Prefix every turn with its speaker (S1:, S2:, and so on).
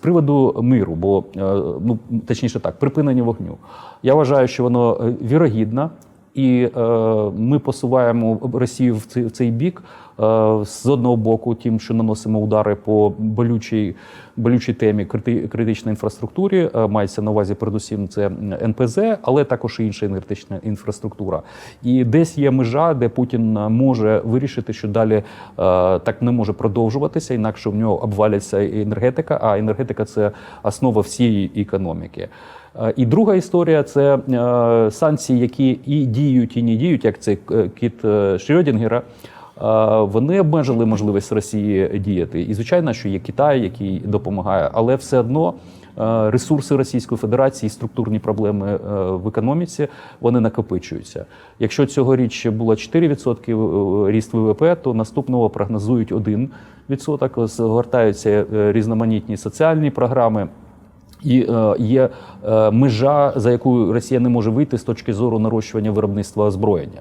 S1: приводу миру, бо е, ну точніше так, припинення вогню. Я вважаю, що воно е, вірогідно, і е, ми посуваємо Росію в цей, бік з одного боку, тим, що наносимо удари по болючій, болючій темі крити, критичної інфраструктурі. Е, мається на увазі, передусім, це НПЗ, але також і інша енергетична інфраструктура. І десь є межа, де Путін е, може вирішити, що далі е, так не може продовжуватися, інакше в нього обваляться енергетика. А енергетика це основа всієї економіки. Е, І друга історія це е, санкції, які і діють, і не діють, як цей е, кіт е, Шрёдінгера. Е, Вони обмежили можливість Росії діяти. І звичайно, що є Китай, який допомагає, але все одно е, ресурси Російської Федерації, структурні проблеми е, в економіці вони накопичуються. Якщо цьогоріч було 4% е, ріст ВВП, то наступного прогнозують 1%. Згортаються е, різноманітні соціальні програми. І е, є е, межа, за яку Росія не може вийти з точки зору нарощування виробництва озброєння.